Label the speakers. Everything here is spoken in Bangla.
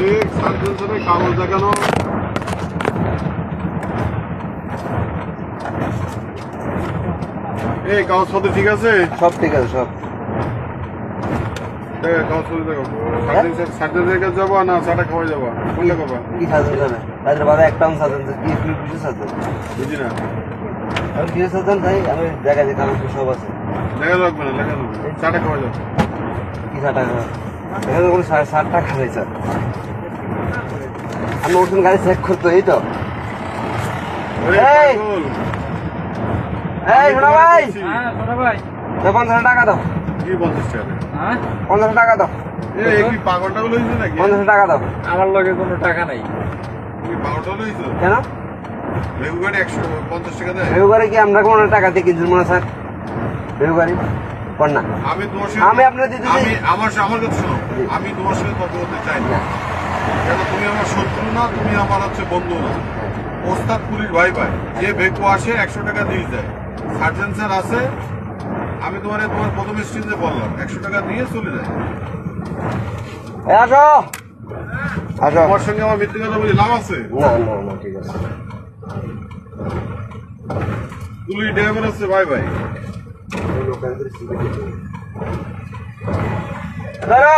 Speaker 1: ঠিক সার্জেন্সের কাগজ দেখানো। এই কাগজপত্র ঠিক আছে?
Speaker 2: সব ঠিক আছে সব।
Speaker 1: এই কাগজপত্র দেখো। চাটা খাওয়া
Speaker 2: যায় কারণ সব আছে।
Speaker 1: লেখা লাগবে না লেখা লাগবে চাটা খাওয়া যাবে
Speaker 2: কি ষাট টাকা এখানে কোনো ষাট টাকা নেই স্যার। আমি ওখানে গাড়ি চেক করতো এই তো। এই! ভাই!
Speaker 3: হ্যাঁ ভাই।
Speaker 2: পঞ্চাশ টাকা দাও।
Speaker 1: কি পঞ্চাশ টাকা?
Speaker 3: হ্যাঁ?
Speaker 2: পঞ্চাশ টাকা দাও। পঞ্চাশ টাকা দাও।
Speaker 3: আমার লগে কোনো টাকা নাই।
Speaker 2: কেন? কি আমরা কোনো টাকা দিয়ে কিনছি মনে স্যার? বেগুবারি কর না।
Speaker 1: আমি
Speaker 2: আপনার
Speaker 1: আমার আমার শোনো। আমি তোমার সাথে তর্ক করতে চাই না। কেন তুমি আমার শত্রু না তুমি আমার হচ্ছে বন্ধু না? ওস্তাদ পুলিশ ভাই ভাই যে ভেকু আসে একশো টাকা দিয়ে যায় সার্জেন স্যার আছে আমি তোমার তোমার প্রথম স্টেজে বললাম একশো টাকা দিয়ে চলে যায়।
Speaker 2: আসো! আসো।
Speaker 1: তোমার সঙ্গে আমার মিথ্যে কথা বলি লাভ আছে?
Speaker 2: না না না ঠিক আছে।
Speaker 1: পুলিশ ড্রাইভার আছে ভাই ভাই
Speaker 2: দাঁড়া